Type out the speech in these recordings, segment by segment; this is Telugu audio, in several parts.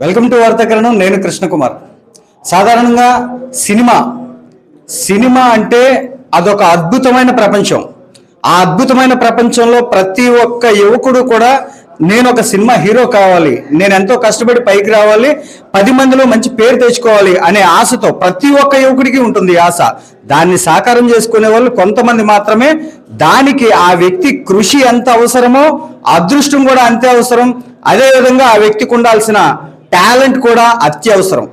Welcome to వార్తాకరణం. నేను కృష్ణకుమార్. సాధారణంగా సినిమా సినిమా అంటే అదొక అద్భుతమైన ప్రపంచం. ఆ అద్భుతమైన ప్రపంచంలో ప్రతి ఒక్క యువకుడు కూడా నేను ఒక సినిమా హీరో కావాలి నేను ఎంతో కష్టపడి పైకి రావాలి పది మందిలో మంచి పేరు తెచ్చుకోవాలి అనే ఆశతో ప్రతి ఒక్క యువకుడికి ఉంటుంది ఆశ. దాన్ని సాకారం చేసుకునే వాళ్ళు కొంతమంది మాత్రమే. దానికి ఆ వ్యక్తి కృషి ఎంత అవసరమో అదృష్టం కూడా అంతే అవసరం. అదేవిధంగా ఆ వ్యక్తికి ఉండాల్సిన టాలెంట్ కూడా అత్యవసరం.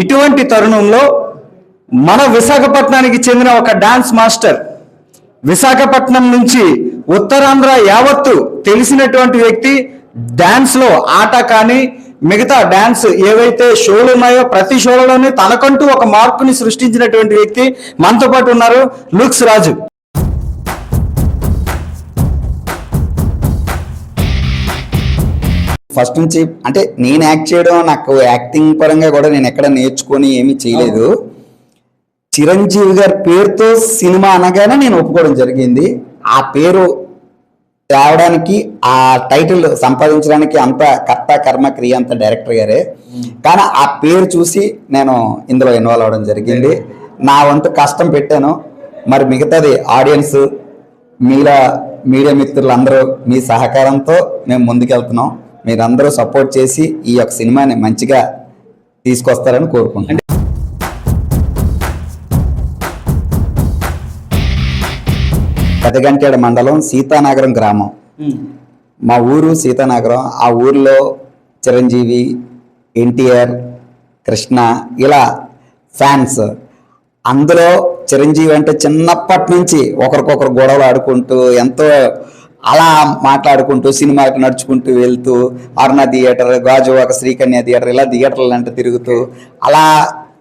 ఇటువంటి తరుణంలో మన విశాఖపట్నానికి చెందిన ఒక డాన్స్ మాస్టర్ విశాఖపట్నం నుంచి ఉత్తరాంధ్ర యావత్తు తెలిసినటువంటి వ్యక్తి డాన్స్లో ఆట కానీ మిగతా డాన్స్ ఏవైతే షోలు ఉన్నాయో ప్రతి షోలలోనే తనకంటూ ఒక మార్కుని సృష్టించినటువంటి వ్యక్తి మనతో పాటు ఉన్నారు. లుక్స్ రాజు. ఫస్ట్ నుంచి అంటే నేను యాక్ట్ చేయడం నాకు యాక్టింగ్ పరంగా కూడా నేను ఎక్కడ నేర్చుకొని ఏమీ చేయలేదు. చిరంజీవి గారి పేరుతో సినిమా అనగానే నేను ఒప్పుకోవడం జరిగింది. ఆ పేరు తేవడానికి ఆ టైటిల్ సంపాదించడానికి అంత కర్త కర్మ క్రియ అంత డైరెక్టర్ గారే. కానీ ఆ పేరు చూసి నేను ఇందులో ఇన్వాల్వ్ అవ్వడం జరిగింది. నా వంతు కష్టం పెట్టాను. మరి మిగతాది ఆడియన్స్ మీలా మీడియా మిత్రులందరూ మీ సహకారంతో మేము ముందుకెళ్తున్నాం. మీరందరూ సపోర్ట్ చేసి ఈ యొక్క సినిమాని మంచిగా తీసుకొస్తారని కోరుకుంటున్నాను. పెదగంటేడ మండలం సీతానగరం గ్రామం. మా ఊరు సీతానగరం. ఆ ఊర్లో చిరంజీవి ఎన్టీఆర్ కృష్ణ ఇలా ఫ్యాన్స్. అందులో చిరంజీవి అంటే చిన్నప్పటి నుంచి ఒకరికొకరు గొడవలు ఆడుకుంటూ ఎంతో అలా మాట్లాడుకుంటూ సినిమాకి నడుచుకుంటూ వెళ్తూ అరుణ థియేటర్ గాజువాక శ్రీకన్య థియేటర్ ఇలా థియేటర్లు అంటే తిరుగుతూ అలా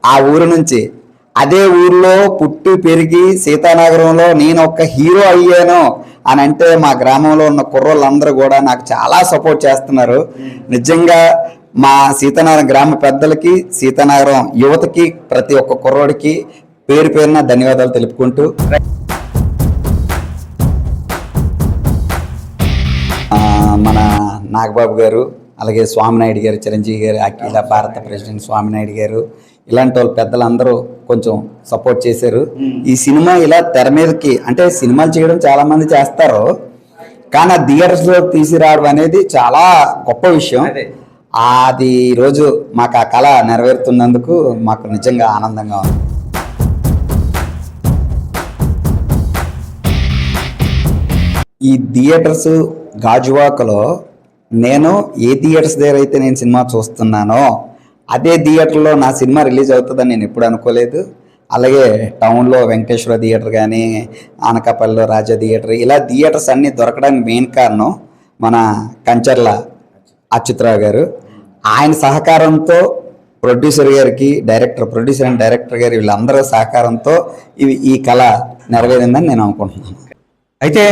ఆ ఊరు నుంచి అదే ఊర్లో పుట్టి పెరిగి సీతానగరంలో నేను ఒక హీరో అయ్యాను అని అంటే మా గ్రామంలో ఉన్న కుర్రోళ్ళందరూ కూడా నాకు చాలా సపోర్ట్ చేస్తున్నారు. నిజంగా మా సీతానగరం గ్రామ పెద్దలకి సీతానగరం యువతకి ప్రతి ఒక్క కుర్రోడికి పేరు పేరున ధన్యవాదాలు తెలుపుకుంటూ మన నాగబాబు గారు అలాగే స్వామినాయుడు గారు చిరంజీవి గారు అఖిల భారత ప్రెసిడెంట్ స్వామినాయుడు గారు ఇలాంటి వాళ్ళు పెద్దలందరూ కొంచెం సపోర్ట్ చేశారు. ఈ సినిమా ఇలా తెర మీదకి అంటే సినిమాలు చేయడం చాలా మంది చేస్తారు. కానీ ఆ థియేటర్స్లో తీసుకురావడం అనేది చాలా గొప్ప విషయం. అది. ఈరోజు మాకు ఆ కళ నెరవేరుతున్నందుకు మాకు నిజంగా ఆనందంగా ఉంది. ఈ థియేటర్స్ గాజువాకలో నేను ఏ థియేటర్స్ దగ్గర అయితే నేను సినిమా చూస్తున్నానో అదే థియేటర్లో నా సినిమా రిలీజ్ అవుతుందని నేను ఎప్పుడు అనుకోలేదు. అలాగే టౌన్లో వెంకటేశ్వర థియేటర్ కానీ ఆనకాపల్లిలో రాజా థియేటర్ ఇలా థియేటర్స్ అన్నీ దొరకడానికి మెయిన్ కారణం మన కంచర్ల అచ్యుతరావు గారు. ఆయన సహకారంతో ప్రొడ్యూసర్ గారికి డైరెక్టర్ ప్రొడ్యూసర్ అండ్ డైరెక్టర్ గారి వీళ్ళందరూ సహకారంతో ఇవి ఈ కళ నెరవేరిందని నేను అనుకుంటున్నాను. అయితే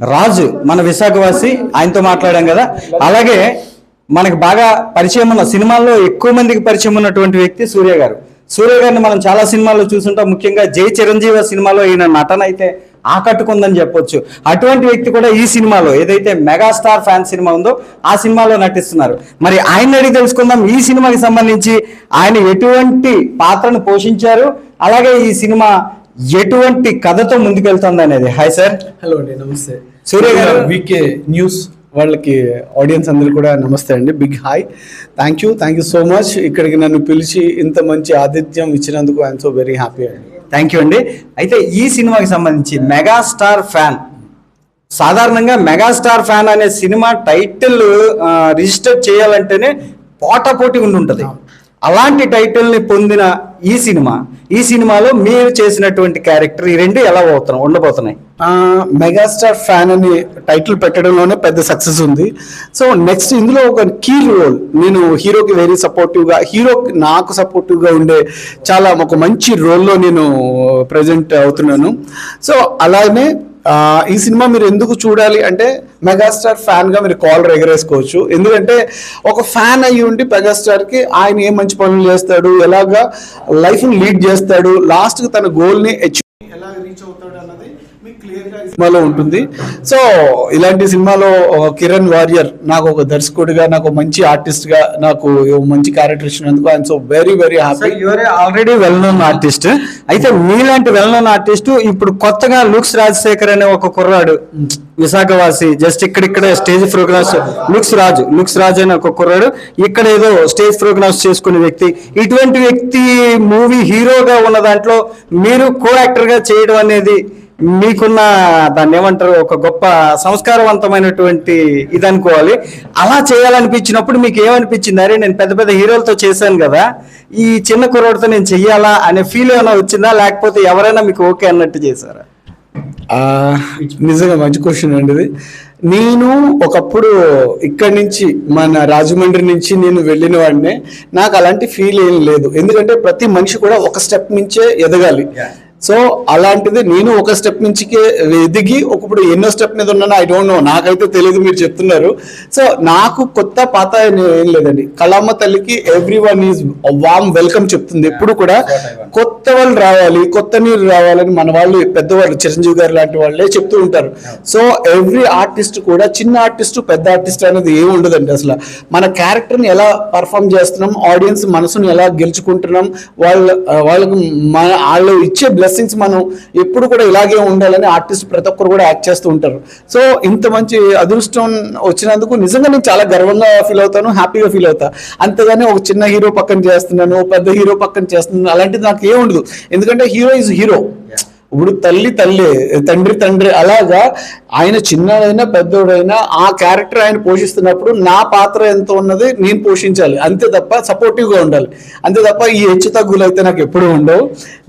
రాజు మన విశాఖవాసి ఆయనతో మాట్లాడాం కదా. అలాగే మనకు బాగా పరిచయం ఉన్న సినిమాల్లో ఎక్కువ మందికి పరిచయం ఉన్నటువంటి వ్యక్తి సూర్య గారు. సూర్య గారిని మనం చాలా సినిమాల్లో చూసుంటాం ముఖ్యంగా జై చిరంజీవి సినిమాలో ఈయన నటన అయితే ఆకట్టుకుందని చెప్పొచ్చు. అటువంటి వ్యక్తి కూడా ఈ సినిమాలో ఏదైతే మెగాస్టార్ ఫ్యాన్ సినిమా ఉందో ఆ సినిమాలో నటిస్తున్నారు. మరి ఆయన అడిగి తెలుసుకుందాం. ఈ సినిమాకి సంబంధించి ఆయన ఎటువంటి పాత్రను పోషించారు? అలాగే ఈ సినిమా ఎటువంటి కథతో ముందుకెళ్తుంది అనేది హాయ్ సార్ హలో అండి నమస్తే. సూర్య గారు. వికే న్యూస్ వాళ్ళకి ఆడియన్స్ అందరు కూడా నమస్తే అండి. Big hi thank you thank you so much ఇక్కడికి నన్ను పిలిచి ఇంత మంచి ఆతిథ్యం ఇచ్చినందుకు ఐఎమ్ సో వెరీ హ్యాపీ అండి. థ్యాంక్ యూ అండి. అయితే ఈ సినిమాకి సంబంధించి మెగాస్టార్ ఫ్యాన్ సాధారణంగా మెగాస్టార్ ఫ్యాన్ అనే సినిమా టైటిల్ రిజిస్టర్ చేయాలంటేనే పోటాపోటీ ఉండి ఉంటుంది అలాంటి టైటిల్ని పొందిన ఈ సినిమా ఈ సినిమాలో మీరు చేసినటువంటి క్యారెక్టర్ ఈ రెండు ఎలా పోతున్నాయి ఉండబోతున్నాయి? మెగాస్టార్ ఫ్యాన్ అని టైటిల్ పెట్టడంలోనే పెద్ద సక్సెస్ ఉంది. సో నెక్స్ట్ ఇందులో ఒక కీ రోల్. నేను హీరోకి వెరీ సపోర్టివ్గా హీరో నాకు సపోర్టివ్గా ఉండే చాలా ఒక మంచి రోల్లో నేను ప్రజెంట్ అవుతున్నాను. సో అలానే ఈ సినిమా మీరు ఎందుకు చూడాలి అంటే మెగాస్టార్ ఫ్యాన్గా మీరు కాల్ ఎగరేసుకోవచ్చు ఎందుకంటే ఒక ఫ్యాన్ అయ్యి ఉండి మెగాస్టార్కి ఆయన ఏ మంచి పనులు చేస్తాడు ఎలాగా లైఫ్ లీడ్ చేస్తాడు లాస్ట్ తన గోల్ని అచీవ్ ఎలా రీచ్ అవుతాడు అన్నది మీకు క్లియర్గా ఈ సినిమాలో ఉంటుంది. సో ఇలాంటి సినిమాలో కిరణ్ వారియర్ నాకు ఒక దర్శకుడిగా నాకు మంచి ఆర్టిస్ట్గా నాకు మంచి క్యారెక్టర్ ఇచ్చినందుకు I'm so very very happy your already well known artist అయితే మీలాంటి వెల్ నోన్ ఆర్టిస్ట్ ఇప్పుడు కొత్తగా లుక్స్ రాజశేఖర్ అనే ఒక కుర్రాడు విశాఖవాసి just ఇక్కడిక్కడ stage programmes looks Raju looks Raju అనే ఒక కుర్రాడు ఇక్కడ ఏదో స్టేజ్ ప్రోగ్రామ్స్ చేసుకునే వ్యక్తి. ఇటువంటి వ్యక్తి మూవీ హీరోగా ఉన్న దాంట్లో మీరు కో యాక్టర్గా చేయడం అనేది మీకున్న దాన్ని ఏమంటారు ఒక గొప్ప సంస్కారవంతమైనటువంటి ఇది అనుకోవాలి. అలా చేయాలనిపించినప్పుడు మీకు ఏమనిపించింది? అరే నేను పెద్ద పెద్ద హీరోలతో చేశాను కదా ఈ చిన్న కుర్రోడితో నేను చెయ్యాలా అనే ఫీల్ ఏమైనా వచ్చిందా? లేకపోతే ఎవరైనా మీకు ఓకే అన్నట్టు చేశారా? ఆ, నిజంగా మంచి క్వశ్చన్ అండి ఇది. నేను ఒకప్పుడు ఇక్కడి నుంచి మన రాజమండ్రి నుంచి నేను వెళ్ళిన వాడినే నాకు అలాంటి ఫీల్ ఏం లేదు. ఎందుకంటే ప్రతి మనిషి కూడా ఒక స్టెప్ నుంచే ఎదగాలి. సో అలాంటిది నేను ఒక స్టెప్ నుంచి ఎదిగి ఒకప్పుడు ఎన్నో స్టెప్ మీద ఉన్నానో ఐ డోంట్ నో నాకైతే తెలియదు మీరు చెప్తున్నారు. సో నాకు కొత్త పాత ఏం లేదండి. కళామ్మ తల్లికి everyone is warm welcome చెప్తుంది. ఎప్పుడు కూడా కొత్త వాళ్ళు రావాలి కొత్త నీరు రావాలని మన వాళ్ళు పెద్దవాళ్ళు చిరంజీవి గారు లాంటి వాళ్ళే చెప్తూ ఉంటారు. సో ఎవ్రీ ఆర్టిస్ట్ కూడా చిన్న ఆర్టిస్ట్ పెద్ద ఆర్టిస్ట్ అనేది ఏమి ఉండదండి అసలు. మన క్యారెక్టర్ని ఎలా పర్ఫామ్ చేస్తున్నాం ఆడియన్స్ మనసుని ఎలా గెలుచుకుంటున్నాం వాళ్ళ వాళ్ళకు మన వాళ్ళు ఇచ్చే బ్లెస్సింగ్స్ మనం ఎప్పుడు కూడా ఇలాగే ఉండాలని ఆర్టిస్ట్ ప్రతి ఒక్కరు కూడా యాక్ట్ చేస్తూ ఉంటారు. సో ఇంత మంచి అదృష్టం వచ్చినందుకు నిజంగా నేను చాలా గర్వంగా ఫీల్ అవుతాను హ్యాపీగా ఫీల్ అవుతా. అంతేగాని ఒక చిన్న హీరో పక్కన చేస్తున్నాను పెద్ద హీరో పక్కన చేస్తున్నాను అలాంటిది నాకు ఏముండదు ఉండదు. ఎందుకంటే హీరో ఇస్ హీరో ఇప్పుడు తల్లి తల్లి తండ్రి తండ్రి అలాగా ఆయన చిన్నడైనా పెద్దోడైనా ఆ క్యారెక్టర్ ఆయన పోషిస్తున్నప్పుడు నా పాత్ర ఎంత ఉన్నది నేను పోషించాలి. అంతే తప్ప సపోర్టివ్గా ఉండాలి. అంతే తప్ప ఈ హెచ్చు తగ్గులు అయితే నాకు ఎప్పుడూ ఉండవు.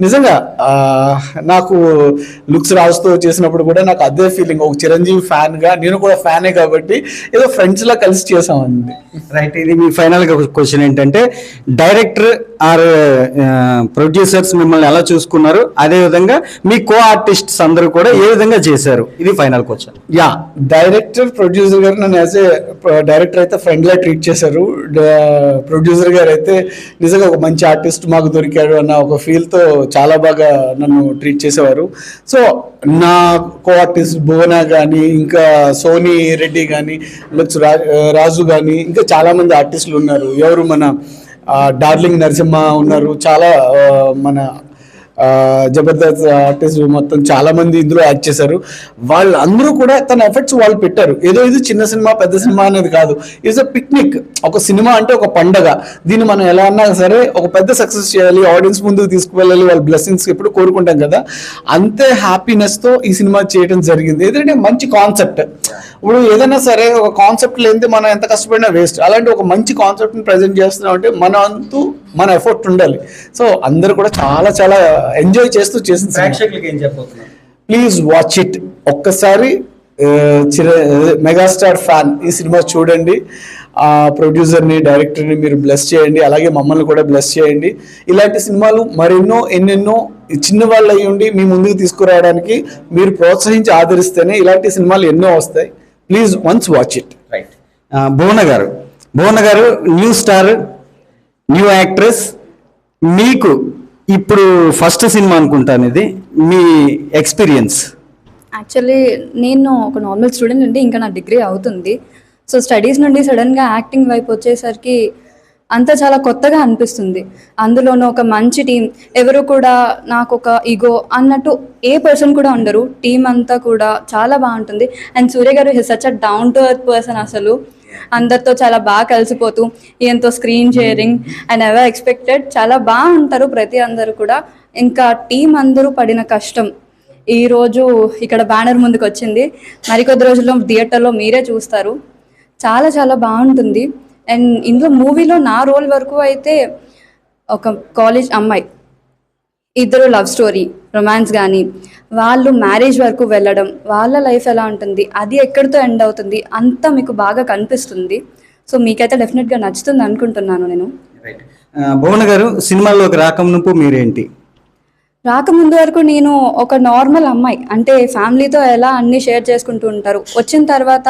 నిజంగా నాకు లుక్స్ రాజుతో చేసినప్పుడు కూడా నాకు అదే ఫీలింగ్ ఒక చిరంజీవి ఫ్యాన్గా నేను కూడా ఫ్యానే కాబట్టి ఏదో ఫ్రెండ్స్లా కలిసి చేసామండి రైట్ ఇది మీ ఫైనల్గా క్వశ్చన్ ఏంటంటే డైరెక్టర్ ఆర్ ప్రొడ్యూసర్స్ మిమ్మల్ని ఎలా చూసుకున్నారు? అదే విధంగా మీ కో ఆర్టిస్ట్స్ అందరూ కూడా ఏ విధంగా చేశారు? ఇది final question. Yeah director producer గారు నన్ను యాజ్ ఏ డైరెక్టర్ అయితే ఫ్రెండ్ లా ట్రీట్ చేశారు. ప్రొడ్యూసర్ గారు అయితే నిజంగా ఒక మంచి ఆర్టిస్ట్ మాకు దొరికాడు అన్న ఒక ఫీల్తో చాలా బాగా నన్ను ట్రీట్ చేసేవారు. సో నా కో ఆర్టిస్ట్ భువన కానీ ఇంకా సోనీ రెడ్డి కానీ రాజు కానీ ఇంకా చాలా మంది ఆర్టిస్టులు ఉన్నారు. ఎవరు మన డార్లింగ్ నరసింహ ఉన్నారు. చాలా మన జబర్దస్త్ ఆర్టిస్ట్ మొత్తం చాలా మంది ఇందులో యాక్ట్ చేశారు. వాళ్ళందరూ కూడా తన ఎఫర్ట్స్ వాళ్ళు పెట్టారు. ఏదో ఇది చిన్న సినిమా పెద్ద సినిమా అనేది కాదు. ఇట్స్ అ పిక్నిక్ ఒక సినిమా అంటే ఒక పండగ. దీన్ని మనం ఎలా అన్నా సరే ఒక పెద్ద సక్సెస్ చేయాలి ఆడియన్స్ ముందుకు తీసుకువెళ్ళాలి వాళ్ళ బ్లెస్సింగ్స్ ఎప్పుడు కోరుకుంటాం కదా. అంతే హ్యాపీనెస్తో ఈ సినిమా చేయడం జరిగింది. ఏదంటే మంచి కాన్సెప్ట్ ఇప్పుడు ఏదైనా సరే ఒక కాన్సెప్ట్ లేనిదే మనం ఎంత కష్టపడినా వేస్ట్ అలాంటి ఒక మంచి కాన్సెప్ట్ని ప్రజెంట్ చేస్తున్నాం అంటే మన అంతా మన ఎఫర్ట్ ఉండాలి. సో అందరూ కూడా చాలా చాలా ఎంజాయ్ చేస్తూ చేసిన. ప్రేక్షకులకి ఏం చెప్పబోతున్నారు? ప్లీజ్ వాచ్ ఇట్ ఒక్కసారి చిర మెగాస్టార్ ఫ్యాన్ ఈ సినిమా చూడండి. ఆ ప్రొడ్యూసర్ని డైరెక్టర్ని మీరు బ్లెస్ చేయండి. అలాగే మమ్మల్ని కూడా బ్లెస్ చేయండి. ఇలాంటి సినిమాలు మరెన్నో ఎన్నెన్నో చిన్న వాళ్ళు అయ్యి ఉండి మీ ముందుకు తీసుకురావడానికి మీరు ప్రోత్సహించి ఆదరిస్తేనే ఇలాంటి సినిమాలు ఎన్నో వస్తాయి. Please once watch it right Bhuvana గారు. భువన గారు న్యూ స్టార్ న్యూ యాక్ట్రెస్ మీకు ఇప్పుడు ఫస్ట్ సినిమా అనుకుంటాను ఇది మీ ఎక్స్పీరియన్స్. యాక్చువల్లీ నేను ఒక నార్మల్ స్టూడెంట్ నుండి ఇంకా నా డిగ్రీ అవుతుంది. సో స్టడీస్ నుండి సడన్గా యాక్టింగ్ వైపు వచ్చేసరికి అంతా చాలా కొత్తగా అనిపిస్తుంది. అందులోనూ ఒక మంచి టీం ఎవరు కూడా నాకు ఒక ఈగో అన్నట్టు ఏ పర్సన్ కూడా ఉండరు. టీం అంతా కూడా చాలా బాగుంటుంది. అండ్ సూర్య గారు he's such a down to earth person అసలు. అందరితో చాలా బాగా కలిసిపోతూ ఈయనతో screen sharing and ever expected చాలా బాగా ఉంటారు ప్రతి అందరూ కూడా. ఇంకా టీం అందరూ పడిన కష్టం ఈరోజు ఇక్కడ బ్యానర్ ముందుకు వచ్చింది. మరికొద్ది రోజుల్లో థియేటర్లో మీరే చూస్తారు. చాలా చాలా బాగుంటుంది. అండ్ ఇందులో మూవీలో నా రోల్ వరకు అయితే ఒక కాలేజ్ అమ్మాయి. ఇద్దరు లవ్ స్టోరీ రొమాన్స్ కానీ వాళ్ళు మ్యారేజ్ వరకు వెళ్ళడం వాళ్ళ లైఫ్ ఎలా ఉంటుంది అది ఎక్కడితో ఎండ్ అవుతుంది అంతా మీకు బాగా కనిపిస్తుంది. సో మీకైతే డెఫినెట్గా నచ్చుతుంది అనుకుంటున్నాను నేను. భువన గారు సినిమాల్లోకి రాకమునుపు మీరేంటి? రాకముందు వరకు నేను ఒక నార్మల్ అమ్మాయి. అంటే ఫ్యామిలీతో ఎలా అన్ని షేర్ చేసుకుంటూ ఉంటారు? వచ్చిన తర్వాత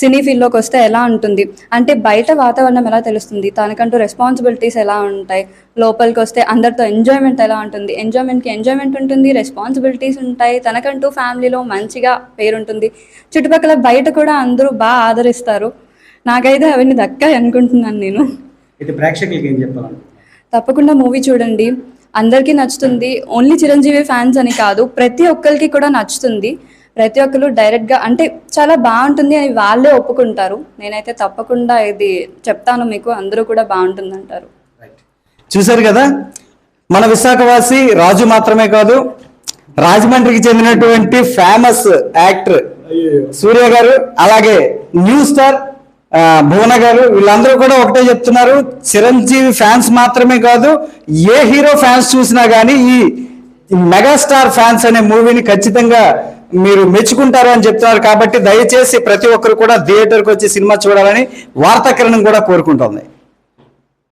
సినీ ఫీల్డ్లోకి వస్తే ఎలా ఉంటుంది? అంటే బయట వాతావరణం ఎలా తెలుస్తుంది? తనకంటూ రెస్పాన్సిబిలిటీస్ ఎలా ఉంటాయి? లోపలికి వస్తే అందరితో ఎంజాయ్మెంట్ ఎలా ఉంటుంది? ఎంజాయ్మెంట్కి ఎంజాయ్మెంట్ ఉంటుంది రెస్పాన్సిబిలిటీస్ ఉంటాయి. తనకంటూ ఫ్యామిలీలో మంచిగా పేరుంటుంది. చుట్టుపక్కల బయట కూడా అందరూ బాగా ఆదరిస్తారు. నాకైతే అవన్నీ దక్కాయి అనుకుంటున్నాను నేను. ఇది ప్రేక్షకులకి ఏం చెప్పాలి తప్పకుండా మూవీ చూడండి. అందరికీ నచ్చుతుంది. ఓన్లీ చిరంజీవి ఫ్యాన్స్ అని కాదు ప్రతి ఒక్కరికి కూడా నచ్చుతుంది. ప్రతి ఒక్కరు డైరెక్ట్గా అంటే చాలా బాగుంటుంది అని వాళ్ళే ఒప్పుకుంటారు. నేనైతే తప్పకుండా ఇది చెప్తాను మీకు అందరూ కూడా బాగుంటుంది అంటారు చూశారు కదా? మన విశాఖవాసి రాజు మాత్రమే కాదు రాజమండ్రికి చెందినటువంటి ఫేమస్ యాక్టర్ సూర్య గారు అలాగే న్యూ స్టార్ భువన గారు వీళ్ళందరూ కూడా ఒకటే చెప్తున్నారు. చిరంజీవి ఫ్యాన్స్ మాత్రమే కాదు ఏ హీరో ఫ్యాన్స్ చూసినా కానీ ఈ మెగాస్టార్ ఫ్యాన్స్ అనే మూవీని ఖచ్చితంగా మీరు మెచ్చుకుంటారు అని చెప్తున్నారు. కాబట్టి దయచేసి ప్రతి ఒక్కరు కూడా థియేటర్కి వచ్చి సినిమా చూడాలని వార్తాకరణం కూడా కోరుకుంటోంది.